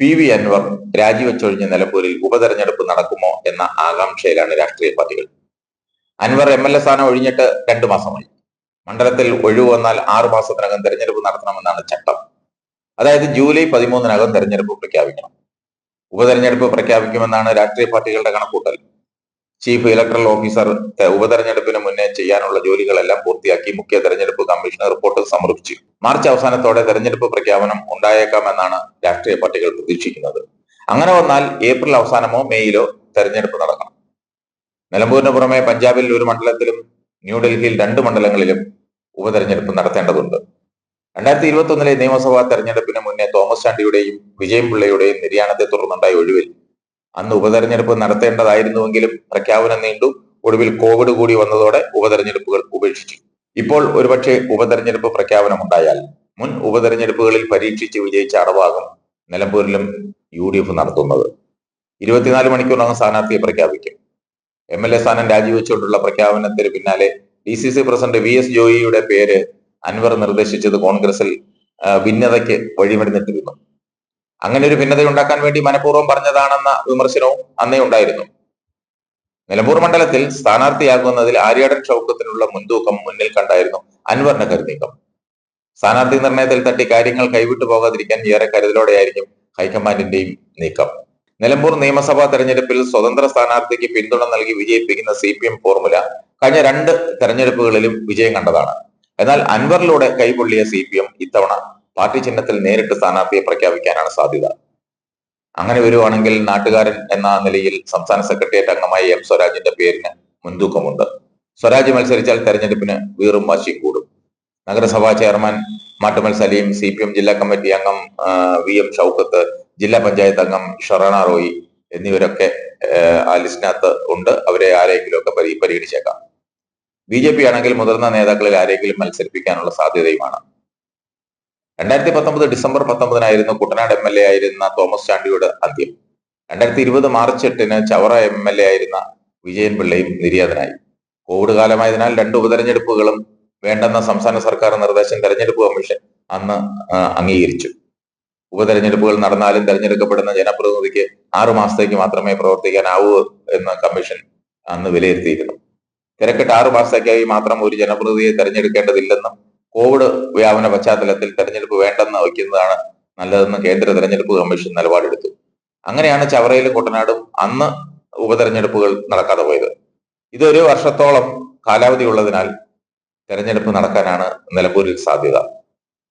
P V Anwar രാജിവെച്ചൊഴിഞ്ഞ നിലമ്പൂരിൽ ഉപതെരഞ്ഞെടുപ്പ് നടക്കുമോ എന്ന ആകാംക്ഷയിലാണ് രാഷ്ട്രീയ പാർട്ടികൾ. അൻവർ എം എൽ എ സ്ഥാനം ഒഴിഞ്ഞിട്ട് രണ്ടു മാസമായി. മണ്ഡലത്തിൽ ഒഴിവ് വന്നാൽ ആറു മാസത്തിനകം തെരഞ്ഞെടുപ്പ് നടത്തണമെന്നാണ് ചട്ടം. അതായത് ജൂലൈ പതിമൂന്നിനകം തെരഞ്ഞെടുപ്പ് പ്രഖ്യാപിക്കണം. ഉപതെരഞ്ഞെടുപ്പ് പ്രഖ്യാപിക്കുമെന്നാണ് രാഷ്ട്രീയ പാർട്ടികളുടെ കണക്കൂട്ടൽ. ചീഫ് ഇലക്ടറൽ ഓഫീസർ ഉപതെരഞ്ഞെടുപ്പിന് ചെയ്യാനുള്ള ജോലികളെല്ലാം പൂർത്തിയാക്കി മുഖ്യ തെരഞ്ഞെടുപ്പ് കമ്മീഷന് റിപ്പോർട്ട് സമർപ്പിച്ചു. മാർച്ച് അവസാനത്തോടെ തെരഞ്ഞെടുപ്പ് പ്രഖ്യാപനം ഉണ്ടായേക്കാമെന്നാണ് രാഷ്ട്രീയ പാർട്ടികൾ പ്രതീക്ഷിക്കുന്നത്. അങ്ങനെ വന്നാൽ ഏപ്രിൽ അവസാനമോ മെയ്യിലോ തെരഞ്ഞെടുപ്പ് നടക്കണം. നിലമ്പൂരിന് പുറമെ പഞ്ചാബിൽ ഒരു മണ്ഡലത്തിലും ന്യൂഡൽഹിയിൽ രണ്ട് മണ്ഡലങ്ങളിലും ഉപതെരഞ്ഞെടുപ്പ് നടത്തേണ്ടതുണ്ട്. രണ്ടായിരത്തി ഇരുപത്തി ഒന്നിലെ നിയമസഭാ തെരഞ്ഞെടുപ്പിന് മുന്നേ തോമസ് ചാണ്ടിയുടെയും വിജയൻ പിള്ളയുടെയും നിര്യാണത്തെ തുടർന്നുണ്ടായ ഒഴിവിൽ അന്ന് ഉപതെരഞ്ഞെടുപ്പ് നടത്തേണ്ടതായിരുന്നുവെങ്കിലും പ്രഖ്യാപനം നീണ്ടു. ഒടുവിൽ കോവിഡ് കൂടി വന്നതോടെ ഉപതെരഞ്ഞെടുപ്പുകൾ ഉപേക്ഷിച്ചു. ഇപ്പോൾ ഒരുപക്ഷെ ഉപതെരഞ്ഞെടുപ്പ് പ്രഖ്യാപനം ഉണ്ടായാൽ മുൻ ഉപതെരഞ്ഞെടുപ്പുകളിൽ പരീക്ഷിച്ച് വിജയിച്ച അടവാകും നിലമ്പൂരിലും യു ഡി എഫ് നടത്തുന്നത്. ഇരുപത്തിനാല് മണിക്കൂറിനകം സ്ഥാനാർത്ഥിയെ പ്രഖ്യാപിക്കും. എം എൽ എ സ്ഥാനം രാജിവെച്ചുകൊണ്ടുള്ള പ്രഖ്യാപനത്തിന് പിന്നാലെ D C C president V S ജോയിയുടെ പേര് അൻവർ നിർദ്ദേശിച്ചത് കോൺഗ്രസിൽ ഭിന്നതയ്ക്ക് വഴിമരുന്നിട്ടിരുന്നു. അങ്ങനെ ഒരു ഭിന്നത ഉണ്ടാക്കാൻ വേണ്ടി മനഃപൂർവം പറഞ്ഞതാണെന്ന വിമർശനവും അന്നേ ഉണ്ടായിരുന്നു. നിലമ്പൂർ മണ്ഡലത്തിൽ സ്ഥാനാർത്ഥിയാകുന്നതിൽ ആര്യാടൻ ഷൗക്കത്തിനുള്ള മുൻതൂക്കം മുന്നിൽ കണ്ടായിരുന്നു അൻവറിന്റെ കരുനീക്കം. സ്ഥാനാർത്ഥി നിർണയത്തിൽ തട്ടി കാര്യങ്ങൾ കൈവിട്ടു പോകാതിരിക്കാൻ ഏറെ കരുതലോടെയായിരിക്കും ഹൈക്കമാൻഡിന്റെയും നീക്കം. നിലമ്പൂർ നിയമസഭാ തെരഞ്ഞെടുപ്പിൽ സ്വതന്ത്ര സ്ഥാനാർത്ഥിക്ക് പിന്തുണ നൽകി വിജയിപ്പിക്കുന്ന സി പി എം ഫോർമുല കഴിഞ്ഞ രണ്ട് തെരഞ്ഞെടുപ്പുകളിലും വിജയം കണ്ടതാണ്. എന്നാൽ അൻവറിലൂടെ കൈപൊള്ളിയ സി പി എം ഇത്തവണ പാർട്ടി ചിഹ്നത്തിൽ നേരിട്ട് സ്ഥാനാർത്ഥിയെ പ്രഖ്യാപിക്കാനാണ് സാധ്യത. അങ്ങനെ വരുവാണെങ്കിൽ നാട്ടുകാരൻ എന്ന നിലയിൽ സംസ്ഥാന സെക്രട്ടേറിയറ്റ് അംഗമായ എം സ്വരാജിന്റെ പേരിന് മുൻതൂക്കമുണ്ട്. സ്വരാജ് മത്സരിച്ചാൽ തെരഞ്ഞെടുപ്പിന് വീറും വാശിയും കൂടും. നഗരസഭാ chairman Mattumal Saleem C P M ജില്ലാ കമ്മിറ്റി അംഗം വി എം ഷൗക്കത്ത് ജില്ലാ പഞ്ചായത്ത് അംഗം ഷൊറണ റോയി എന്നിവരൊക്കെ ആ, ലിസ്റ്റിനകത്ത് ഉണ്ട്. അവരെ ആരെങ്കിലും ഒക്കെ പരി പരിഗണിച്ചേക്കാം. ബി ജെ പി ആണെങ്കിൽ മുതിർന്ന നേതാക്കളിൽ ആരെങ്കിലും മത്സരിപ്പിക്കാനുള്ള സാധ്യതയുമാണ്. രണ്ടായിരത്തി പത്തൊമ്പത് ഡിസംബർ പത്തൊമ്പതിനായിരുന്നു കുട്ടനാട് എം എൽ എ ആയിരുന്ന തോമസ് ചാണ്ടിയുടെ അന്ത്യം. രണ്ടായിരത്തി ഇരുപത് മാർച്ച് എട്ടിന് ചവറ എം എൽ എ ആയിരുന്ന വിജയൻ പിള്ളയും നിര്യാതനായി. കോവിഡ് കാലമായതിനാൽ രണ്ട് ഉപതെരഞ്ഞെടുപ്പുകളും വേണ്ടെന്ന സംസ്ഥാന സർക്കാർ നിർദ്ദേശം തെരഞ്ഞെടുപ്പ് കമ്മീഷൻ അന്ന് അംഗീകരിച്ചു. ഉപതെരഞ്ഞെടുപ്പുകൾ നടന്നാലും തെരഞ്ഞെടുക്കപ്പെടുന്ന ജനപ്രതിനിധിക്ക് ആറു മാസത്തേക്ക് മാത്രമേ പ്രവർത്തിക്കാനാവൂ എന്ന് കമ്മീഷൻ അന്ന് വിലയിരുത്തിയിരുന്നു. തിരക്കിട്ട് ആറു മാസത്തേക്കായി മാത്രം ഒരു ജനപ്രതിനിധിയെ തെരഞ്ഞെടുക്കേണ്ടതില്ലെന്നും കോവിഡ് വ്യാപന പശ്ചാത്തലത്തിൽ തെരഞ്ഞെടുപ്പ് വേണ്ടെന്ന് വയ്ക്കുന്നതാണ് നല്ലതെന്ന് കേന്ദ്ര തെരഞ്ഞെടുപ്പ് കമ്മീഷൻ നിലപാടെടുത്തു. അങ്ങനെയാണ് ചവറയിലും കുട്ടനാടും അന്ന് ഉപതെരഞ്ഞെടുപ്പുകൾ നടക്കാതെ പോയത്. ഇതൊരു വർഷത്തോളം കാലാവധി ഉള്ളതിനാൽ തെരഞ്ഞെടുപ്പ് നടക്കാനാണ് നിലമ്പൂരിൽ സാധ്യത.